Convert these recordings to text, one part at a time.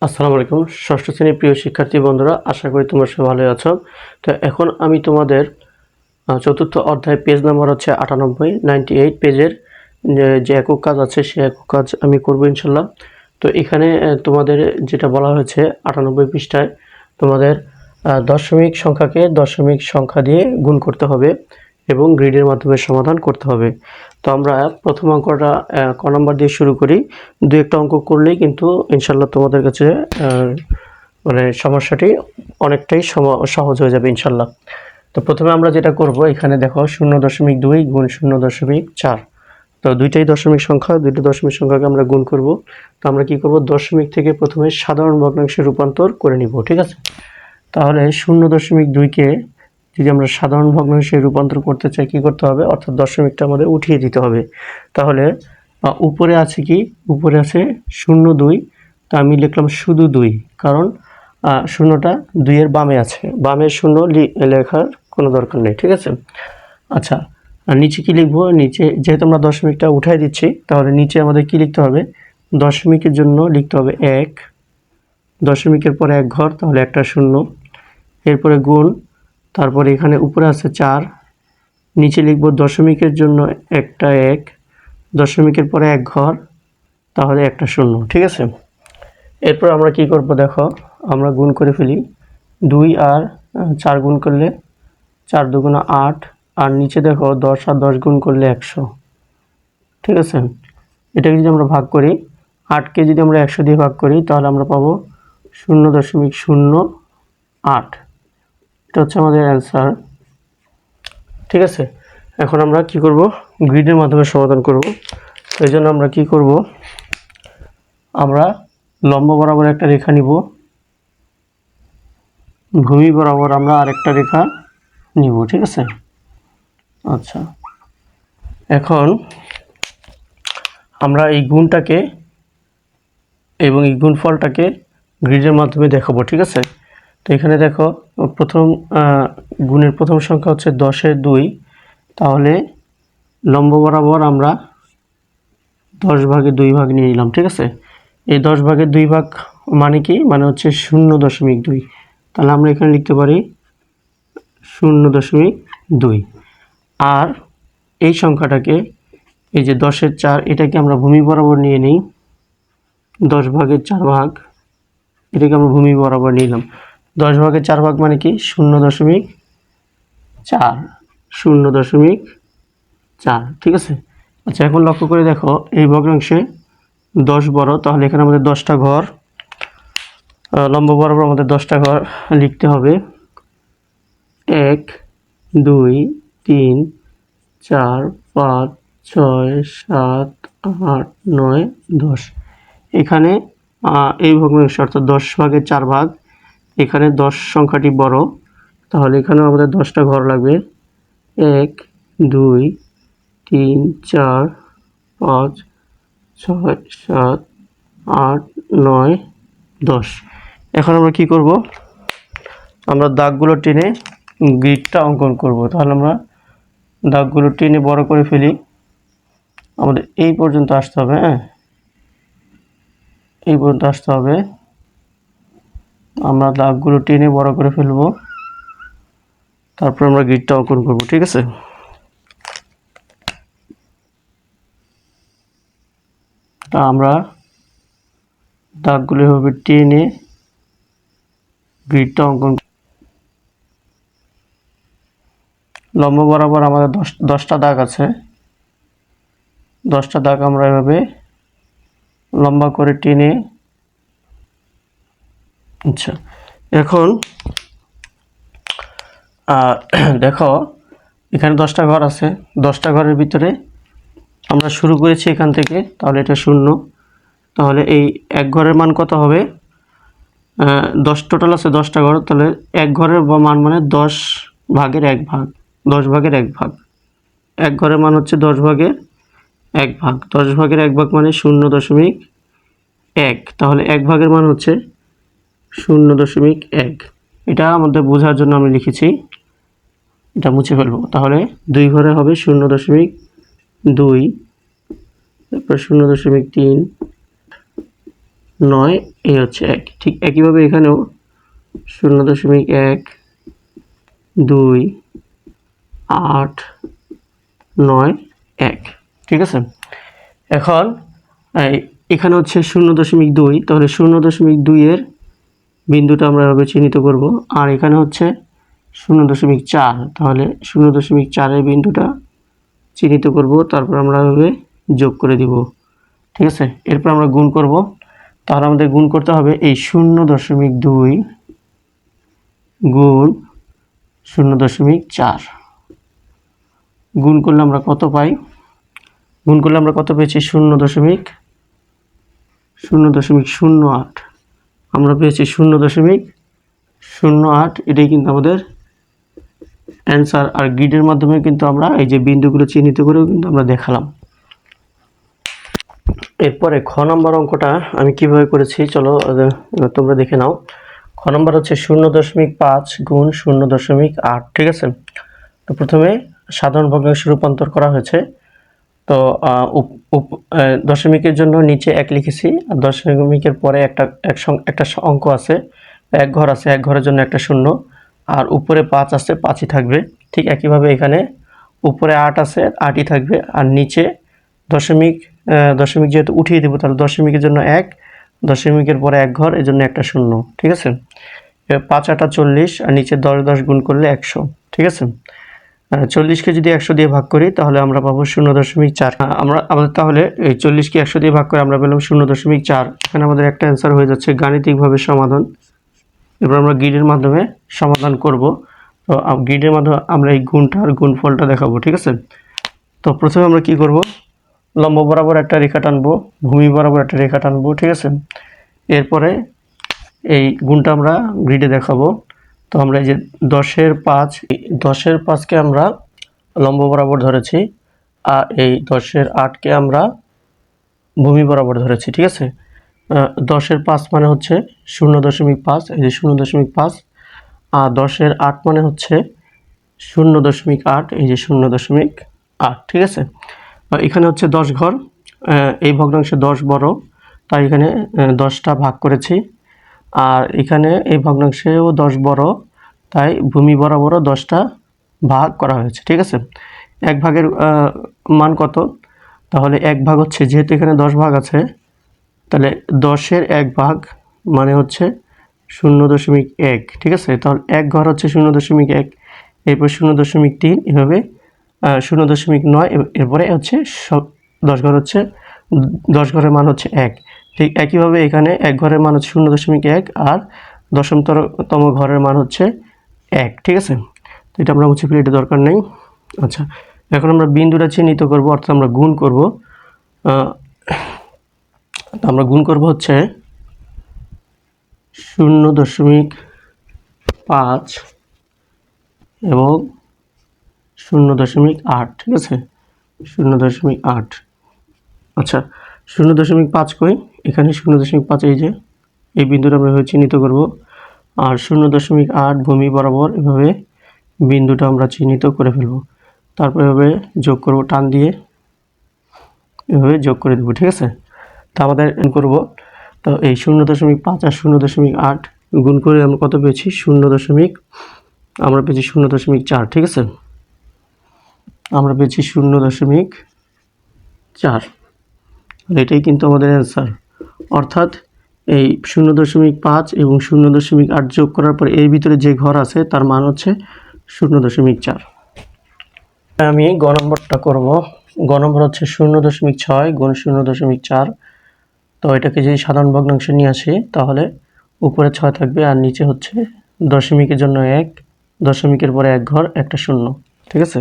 আসসালামু আলাইকুম। ষষ্ঠ শ্রেণির প্রিয় শিক্ষার্থী বন্ধুরা, আশা করি তোমরা সবাই ভালো আছো। তো এখন আমি তোমাদের চতুর্থ অধ্যায় পেজ নাম্বার হচ্ছে আটানব্বই নাইনটি এইট পেজের যে- একক কাজ আছে সে একক কাজ আমি করব ইনশাল্লাহ। তো এখানে তোমাদের যেটা বলা হয়েছে আটানব্বই পৃষ্ঠায়, তোমাদের দশমিক সংখ্যাকে দশমিক সংখ্যা দিয়ে গুণ করতে হবে। এবং গ্রিডের মাধ্যমে সমাধান করতে হবে। তো আমরা প্রথম অঙ্কটা ক নম্বর দিয়ে শুরু করি। দু একটা অঙ্ক করলেই কিন্তু ইনশাল্লাহ তোমাদের কাছে মানে সমস্যাটি অনেকটাই সহজ হয়ে যাবে ইনশাল্লাহ। তো প্রথমে আমরা যেটা করব, এখানে দেখো শূন্য দশমিক দুই গুণ শূন্য দশমিক চার। তো দুইটাই দশমিক সংখ্যা, দুইটা দশমিক সংখ্যাকে আমরা গুণ করব। তো আমরা কি করব, দশমিক থেকে প্রথমে সাধারণ ভগ্নাংশে রূপান্তর করে নিব, ঠিক আছে? তাহলে শূন্য দশমিক দুইকে যদি আমরা সাধারণ ভগ্নাংশে রূপান্তর করতে চাই, কী করতে হবে? অর্থাৎ দশমিকটা আমাদের উঠিয়ে দিতে হবে। তাহলে উপরে আছে কি? উপরে আছে শূন্য দুই। তা আমি লিখলাম শুধু দুই, কারণ শূন্যটা দুইয়ের বামে আছে। বামে শূন্য লেখার কোনো দরকার নেই, ঠিক আছে? আচ্ছা আর নিচে কী লিখব? নিচে, যেহেতু আমরা দশমিকটা উঠাই দিচ্ছি, তাহলে নিচে আমাদের কি লিখতে হবে? দশমিকের জন্য লিখতে হবে এক। দশমিকের পরে এক ঘর, তাহলে একটা শূন্য। এরপরে গুণ তারপরে এখানে উপরে আছে চার, নিচে লিখব দশমিকের জন্য একটা এক, দশমিকের পরে এক ঘর, তাহলে একটা শূন্য, ঠিক আছে? এরপর আমরা কি করব দেখো, আমরা গুণ করে ফেলি, দুই আর চার গুণ করলে চার দুগুণা আট, আর নিচে দেখো দশ আর দশ গুণ করলে একশো, ঠিক আছে? এটাকে যদি আমরা ভাগ করি, আটকে যদি আমরা একশো দিয়ে ভাগ করি, তাহলে আমরা পাবো শূন্য দশমিক শূন্য আট। এটা হচ্ছে আমাদের অ্যান্সার ঠিক আছে? এখন আমরা কি করব? গ্রিডের মাধ্যমে সমাধান করব। এই জন্য আমরা কি করব? আমরা লম্ব বরাবর একটা রেখা নিব। ভূমি বরাবর আমরা আরেকটা রেখা নিব, ঠিক আছে? আচ্ছা। এখন আমরা এই গুণটাকে এবং এই গুণফলটাকে গ্রিডের মাধ্যমে দেখাবো, ঠিক আছে? তো এখানে দেখো, প্রথম গুণের প্রথম সংখ্যা হচ্ছে দশের দুই। তাহলে লম্ব বরাবর আমরা দশ ভাগে দুই ভাগ নিয়ে নিলাম, ঠিক আছে? এই দশ ভাগের দুই ভাগ মানে কি? মানে হচ্ছে শূন্য দশমিক দুই। তাহলে আমরা এখানে লিখতে পারি শূন্য দশমিক দুই। আর এই সংখ্যাটাকে, এই যে দশের চার, এটাকে আমরা ভূমি বরাবর নিয়ে নিই। দশ ভাগের চার ভাগ, এটাকে আমরা ভূমি বরাবর নিলাম। দশ ভাগের চার ভাগ মানে কি? শূন্য দশমিক চার। শূন্য দশমিক চার, ঠিক আছে? আচ্ছা এখন লক্ষ্য করে দেখো, এই ভগ্নাংশে দশ বড়, তাহলে এখানে আমাদের দশটা ঘর লম্ব বরাবর আমাদের দশটা ঘর লিখতে হবে। এক, দুই, তিন, চার, পাঁচ, ছয়, সাত, আট, নয়, দশ। এখানে এই ভগ্নাংশ অর্থাৎ দশ ভাগের চার ভাগ এখানে দশ সংখ্যাটি বড়, তাহলে এখানে আমাদের দশটা ঘর লাগবে। এক, দুই, তিন, চার, পাঁচ, ছয়, সাত, আট, নয়, দশ। এখন আমরা কি করব? আমরা দাগগুলো টেনে গ্রিডটা অঙ্কন করব। তাহলে আমরা দাগগুলো টেনে বড় করে ফেলি। আমাদের এই পর্যন্ত আসতে হবে হ্যাঁ? এই পর্যন্ত আসতে হবে। আমরা দাগগুলো টেনে বড় করে ফেলব। তারপর আমরা গিটটা অঙ্কন করব, ঠিক আছে? আমরা দাগগুলো এভাবে টেনে গ্রিডটা অঙ্কন লম্ব বরাবর আমাদের দশ, দশটা দাগ আছে। দশটা দাগ আমরা এভাবে লম্বা করে টেনে আচ্ছা এখন দেখো, এখানে দশটা ঘর আছে। দশটা ঘরের ভিতরে আমরা শুরু করেছি এখান থেকে, তাহলে এটা শূন্য। তাহলে এই এক ঘরের মান কত হবে? দশ টোটাল আছে দশটা ঘর, তাহলে এক ঘরের মান মানে দশ ভাগের এক ভাগ। দশ ভাগের এক ভাগ। এক ঘরের মান হচ্ছে দশ ভাগের এক ভাগ। দশ ভাগের এক ভাগ মানে শূন্য দশমিক এক। তাহলে এক ভাগের মান হচ্ছে শূন্য দশমিক এক। এটা আমাদের বোঝার জন্য আমি লিখেছি, এটা মুছে ফেলব। তাহলে দুই ঘরে হবে শূন্য দশমিক দুই, তারপর শূন্য দশমিক তিন, নয় এই হচ্ছে এক। ঠিক একইভাবে এখানেও শূন্য দশমিক এক, দুই, আট, নয়, এক। ঠিক আছে? এখন এখানে হচ্ছে শূন্য দশমিক দুই, তাহলে শূন্য দশমিক দুইয়ের বিন্দুটা আমরা এভাবে চিহ্নিত করব। আর এখানে হচ্ছে শূন্য দশমিক চার। তাহলে শূন্য দশমিক চারের বিন্দুটা চিহ্নিত করব, তারপর আমরা এভাবে যোগ করে দিব। ঠিক আছে? এরপর আমরা গুণ করব। তাহলে আমাদের গুণ করতে হবে এই শূন্য দশমিক দুই গুণ শূন্য দশমিক চার। গুণ করলে আমরা কত পাই? গুণ করলে আমরা কত পেয়েছি? শূন্য দশমিক শূন্য দশমিক শূন্য আট। আমরা পেয়েছি শূন্য দশমিক শূন্য আট। এটাই কিন্তু আমাদের অ্যান্সার আর গ্রিডের মাধ্যমে কিন্তু আমরা এই যে বিন্দুগুলো চিহ্নিত করেও কিন্তু আমরা দেখালাম। এরপরে খ নম্বর অঙ্কটা আমি কীভাবে করেছি, চলো তোমরা দেখে নাও। খ নম্বর হচ্ছে শূন্য দশমিক পাঁচ গুণ শূন্য দশমিক আট, ঠিক আছে? তো প্রথমে সাধারণ ভগ্নাংশে রূপান্তর করা হয়েছে। তো দশমিকের জন্য নিচে এক লিখেছি, আর দশমিকের পরে একটা, এক একটা অঙ্ক আছে, এক ঘর আছে, এক ঘরের জন্য একটা শূন্য, আর উপরে পাঁচ আছে, পাঁচই থাকবে, ঠিক একইভাবে এখানে উপরে আট আছে, আটই থাকবে, আর নিচে দশমিক দশমিক যেহেতু উঠিয়ে দেবো, তাহলে দশমিকের জন্য এক, দশমিকের পরে এক ঘর এর জন্য একটা শূন্য, ঠিক আছে? পাঁচ আটা চল্লিশ, আর নিচে দশ দশ গুণ করলে একশো, ঠিক আছে? চল্লিশকে যদি একশো দিয়ে ভাগ করি, তাহলে আমরা পাবো শূন্য দশমিক চার। আমরা, আমাদের তাহলে এই চল্লিশকে একশো দিয়ে ভাগ করে আমরা পেলাম শূন্য দশমিক চার। এখানে আমাদের একটা অ্যান্সার হয়ে যাচ্ছে গাণিতিকভাবে সমাধান। এবার আমরা গ্রিডের মাধ্যমে সমাধান করব। তো গ্রিডের মাধ্যমে আমরা এই গুণটা আর গুণফলটা দেখাবো, ঠিক আছে? তো, প্রথমে আমরা কি করব? লম্ব বরাবর একটা রেখা টানবো, ভূমি বরাবর একটা রেখা টানবো, ঠিক আছে? এরপরে এই গুণটা আমরা গ্রিডে দেখাবো। তো আমরা এই যে দশের পাঁচ দশের পাঁচকে আমরা লম্ব বরাবর ধরেছি আর এই দশের আটকে আমরা ভূমি বরাবর ধরেছি, ঠিক আছে? দশের পাঁচ মানে হচ্ছে শূন্য দশমিক পাঁচ, এই যে শূন্য দশমিক পাঁচ, আর দশের আট মানে হচ্ছে শূন্য দশমিক আট, এই যে শূন্য দশমিক আট, ঠিক আছে? এখানে হচ্ছে দশ ঘর এই ভগ্নাংশে দশ বড়, তাই এখানে দশটা ভাগ করেছি। আর এখানে এই ভগ্নাংশেও দশ বড়, তাই ভূমি বরাবর দশটা ভাগ করা হয়েছে, ঠিক আছে? এক ভাগের মান কত? তাহলে এক ভাগ হচ্ছে, যেহেতু এখানে দশ ভাগ আছে, তাহলে দশের এক ভাগ মানে হচ্ছে শূন্য দশমিক এক, ঠিক আছে? তাহলে এক ঘর হচ্ছে শূন্য দশমিক এক, এরপর শূন্য দশমিক তিন, এভাবে শূন্য দশমিক নয় এরপরে হচ্ছে দশ ঘর হচ্ছে, দশ ঘরের মান হচ্ছে এক। ঠিক একইভাবে এখানে এক ঘরের মান হচ্ছে শূন্য দশমিক এক আর দশমতম ঘরের মান হচ্ছে এক, ঠিক আছে? তো এটা আমরা মুছে ফেলে, এটা দরকার নেই। আচ্ছা এখন আমরা বিন্দুটা চিহ্নিত করব, অর্থাৎ আমরা গুণ করব। আমরা গুণ করব হচ্ছে শূন্য দশমিক পাঁচ এবং শূন্য দশমিক আট, ঠিক আছে? শূন্য দশমিক আট। আচ্ছা শূন্য দশমিক পাঁচ কই। এখানে শূন্য দশমিক পাঁচ এই যে, এই বিন্দুটা আমরা এভাবে চিহ্নিত করব। আর শূন্য দশমিক আট ভূমি বরাবর এভাবে বিন্দুটা আমরা চিহ্নিত করে ফেলব। তারপর এভাবে যোগ করব টান দিয়ে। এভাবে যোগ করে দেবো, ঠিক আছে? তা আমাদের করব। তো এই শূন্য দশমিক পাঁচ আর শূন্য দশমিক আট গুণ করে আমরা কত পেয়েছি? শূন্য দশমিক, আমরা পেয়েছি শূন্য দশমিক চার, ঠিক আছে? আমরা পেয়েছি শূন্য দশমিক চার। এটাই কিন্তু আমাদের অ্যান্সার অর্থাৎ এই শূন্য দশমিক পাঁচ এবং শূন্য দশমিক আট যোগ করার পর এর ভিতরে যে ঘর আছে, তার মান হচ্ছে শূন্য দশমিক চার। আমি গ নম্বরটা করব। গ নম্বর হচ্ছে শূন্য দশমিক ছয় গুণ শূন্য দশমিক চার। তো এটাকে যদি সাধারণ ভগ্নাংশে নিয়ে আসি, তাহলে উপরে ছয় থাকবে আর নিচে হচ্ছে দশমিকের জন্য এক, দশমিকের পরে এক ঘর, একটা শূন্য। ঠিক আছে?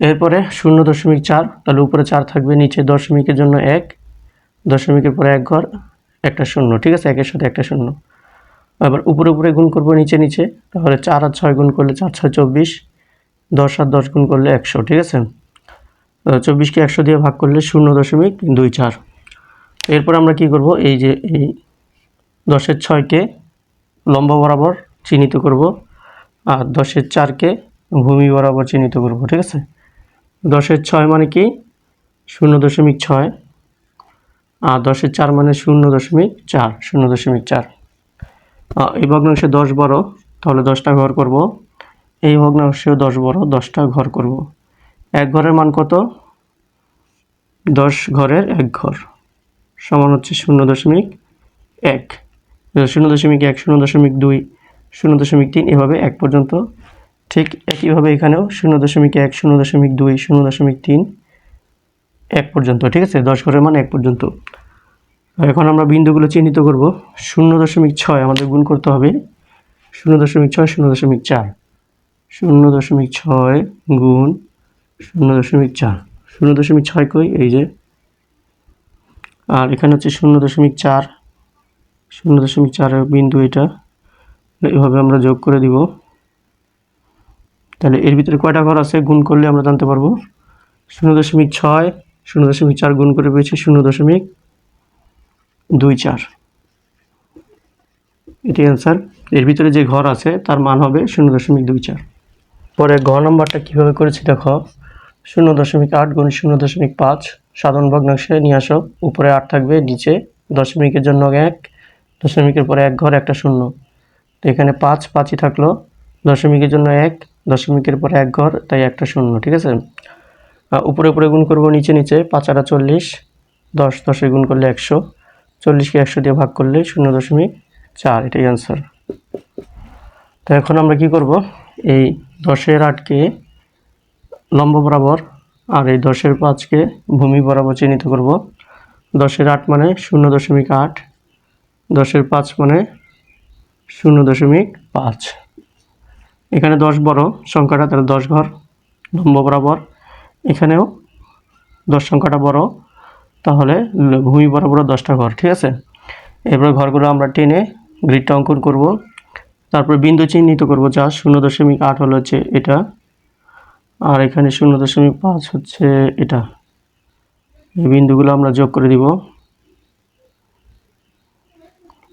এরপরে শূন্য দশমিক চার, তাহলে উপরে চার থাকবে, নিচে দশমিকের জন্য এক, দশমিকের পরে এক ঘর, একটা শূন্য, ঠিক আছে? একের সাথে একটা শূন্য। এবার উপরে উপরে গুণ করব নিচে নিচে, তাহলে চার আর ছয় গুণ করলে চার, ছয় চব্বিশ, দশ আর দশ গুণ করলে একশো, ঠিক আছে? চব্বিশকে একশো দিয়ে ভাগ করলে শূন্য দশমিক দুই চার। এরপর আমরা কি করব? এই যে এই দশের ছয়কে লম্বা বরাবর চিহ্নিত করব, আর দশের চারকে ভূমি বরাবর চিহ্নিত করব, ঠিক আছে? দশের ছয় মানে কি? শূন্য দশমিক ছয়। আর দশের চার মানে শূন্য দশমিক চার, শূন্য দশমিক চার। এই ভগ্নাংশে দশ বড়, তাহলে দশটা ঘর করব। এই ভগ্নাংশেও দশ বড়, দশটা ঘর করব। এক ঘরের মান কত? দশ ঘরের এক ঘর। সমান হচ্ছে শূন্য দশমিক এক। শূন্য দশমিক এক, শূন্য দশমিক দুই, শূন্য দশমিক তিন, এভাবে এক পর্যন্ত ঠিক একইভাবে এখানেও শূন্য দশমিক এক শূন্য দশমিক দুই শূন্য দশমিক তিন এক পর্যন্ত ঠিক আছে দশ ঘরের মান এক পর্যন্ত এখন আমরা বিন্দুগুলো চিহ্নিত করব শূন্য দশমিক ছয় আমাদের গুণ করতে হবে শূন্য দশমিক ছয় শূন্য দশমিক চার শূন্য দশমিক ছয় গুণ শূন্য দশমিক চার শূন্য দশমিক ছয় কই এই যে আর এখানে হচ্ছে শূন্য দশমিক চার শূন্য দশমিক চারের বিন্দু এটা এভাবে আমরা যোগ করে দিব তাহলে এর ভিতরে কয়টা ঘর আছে? গুণ করলে আমরা জানতে পারব। শূন্য দশমিক ছয়, শূন্য দশমিক চার গুণ করে পেয়েছি শূন্য দশমিক দুই চার। এটি অ্যান্সার এর ভিতরে যে ঘর আছে, তার মান হবে শূন্য দশমিক দুই চার। পরে ঘ নম্বরটা কীভাবে করেছি দেখো। শূন্য দশমিক আট গুণ শূন্য দশমিক পাঁচ সাধারণ ভগ্নাংশে নিয়ে আসো। উপরে আট থাকবে, নিচে দশমিকের জন্য এক, দশমিকের পরে এক ঘর, একটা শূন্য। তো এখানে পাঁচ, পাঁচই থাকল। দশমিকের জন্য এক দশমিকের পরে এক ঘর, তাই একটা শূন্য, ঠিক আছে? উপরে উপরে গুণ করব, নিচে নিচে, পাঁচ আটা চল্লিশ, দশ, দশে গুণ করলে একশো, চল্লিশকে একশো দিয়ে ভাগ করলে শূন্য দশমিক চার, এটাই অ্যান্সার তো এখন আমরা কি করব? এই দশের আটকে লম্ব বরাবর আর এই দশের পাঁচকে ভূমি বরাবর চিহ্নিত করব। দশের আট মানে শূন্য দশমিক আট, দশের পাঁচ মানে শূন্য দশমিক পাঁচ। এখানে দশ বড় সংখ্যাটা, তাহলে দশ ঘর, লম্ব বরাবর। এখানেও দশ সংখ্যাটা বড়, তাহলে ভূমি বরাবর দশটা ঘর, ঠিক আছে? এরপরে ঘরগুলো আমরা টেনে গ্রিডটা অঙ্কন করব। তারপর বিন্দু চিহ্নিত করব, যা শূন্য দশমিক আট হলো হচ্ছে এটা, আর এখানে শূন্য দশমিক পাঁচ হচ্ছে এটা। এই বিন্দুগুলো আমরা যোগ করে দিব।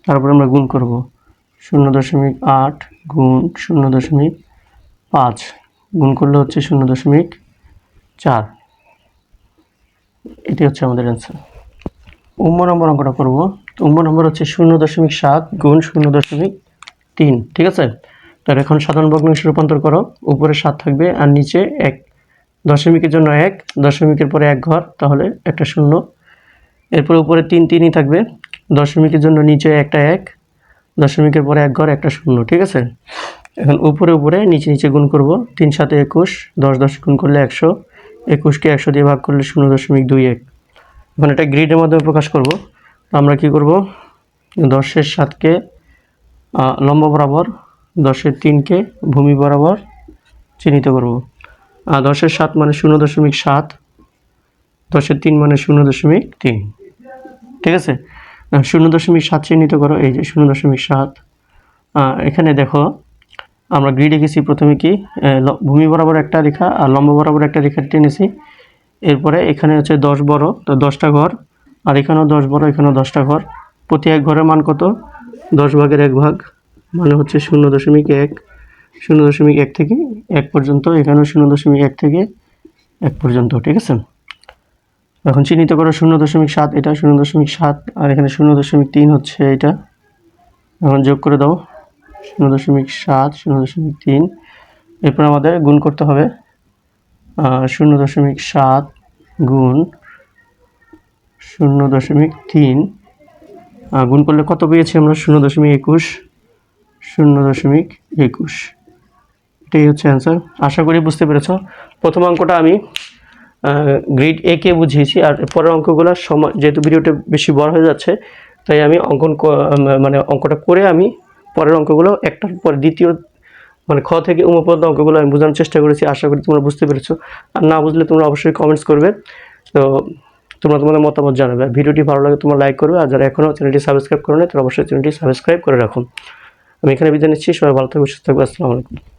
তারপর আমরা গুণ করব। শূন্য দশমিক আট গুণ শূন্য দশমিক পাঁচ। গুণ করলে হচ্ছে শূন্য দশমিক চার। এটি হচ্ছে আমাদের অ্যান্সার উম্ম নম্বর অঙ্কটা করব। তো উম্ম নম্বর হচ্ছে শূন্য দশমিক সাত গুণ শূন্য দশমিক তিন, ঠিক আছে? তাহলে এখন সাধারণ ভগ্নাংশে রূপান্তর করো। উপরে সাত থাকবে আর নিচে এক। দশমিকের জন্য এক, দশমিকের পরে এক ঘর, তাহলে একটা শূন্য। এরপরে উপরে তিন, তিনই থাকবে। দশমিকের জন্য নিচে একটা এক দশমিকের পরে এক ঘর, একটা শূন্য, ঠিক আছে? এখন উপরে উপরে নিচে নিচে গুণ করব, তিন সাথে একুশ, দশ দশ গুণ করলে একশো, একুশকে একশো দিয়ে ভাগ করলে শূন্য দশমিক দুই এক। এখন এটা গ্রিডের মাধ্যমে প্রকাশ করব। আমরা কি করব? দশের সাতকে লম্ব বরাবর, দশের তিনকে ভূমি বরাবর চিহ্নিত করব। দশের সাত মানে শূন্য দশমিক সাত, দশের তিন মানে শূন্য দশমিক তিন, ঠিক আছে? শূন্য দশমিক সাত চিহ্নিত করো, এই যে শূন্য দশমিক সাত। এখানে দেখো, আমরা গ্রিডে গেছি প্রথমে কি ভূমি বরাবর একটা রেখা আর লম্ব বরাবর একটা রেখা টেনেছি। এরপরে এখানে হচ্ছে দশ বড়, তো দশটা ঘর, আর এখানেও দশ বড়, এখানেও দশটা ঘর। প্রতি এক ঘরের মান কত? দশ ভাগের এক ভাগ মানে হচ্ছে শূন্য দশমিক এক। শূন্য দশমিক এক থেকে এক পর্যন্ত, এখানেও শূন্য দশমিক এক থেকে এক পর্যন্ত, ঠিক আছে? এখন চিহ্নিত করো শূন্য দশমিক সাত, এটা শূন্য দশমিক সাত, আর এখানে শূন্য দশমিক তিন হচ্ছে এটা। এখন যোগ করে দাও, শূন্য দশমিক সাত, শূন্য দশমিক তিন। এরপর আমাদের গুণ করতে হবে শূন্য দশমিক সাত গুণ শূন্য দশমিক তিন। গুণ করলে কত পেয়েছি আমরা? শূন্য দশমিক একুশ, শূন্য দশমিক একুশ। এটাই হচ্ছে অ্যান্সার আশা করি বুঝতে পেরেছ। প্রথম অঙ্কটা আমি গ্রিড এ কে বুঝিয়েছি, আর পরের অঙ্কগুলো সময় যেহেতু ভিডিওটা বেশি বড় হয়ে যাচ্ছে, তাই আমি অঙ্কন মানে অঙ্কটা করে আমি পরের অঙ্কগুলো একটার পর দ্বিতীয় মানে খ থেকে উম পর্যন্ত অঙ্কগুলো আমি বোঝানোর চেষ্টা করেছি, আশা করি তোমরা বুঝতে পেরেছ। আর না বুঝলে তোমরা অবশ্যই কমেন্টস করবে। তো তোমরা তোমাদের মতামত জানাবে। ভিডিওটি ভালো লাগে তোমরা লাইক করবে, আর যারা এখনও চ্যানেলটি সাবস্ক্রাইব করো না তারা অবশ্যই চ্যানেলটি সাবস্ক্রাইব করে রাখুন আমি এখানে বিদায় নিচ্ছি, সবাই ভালো থাকবে, সুস্থ থাকবে, আসসালামু আলাইকুম।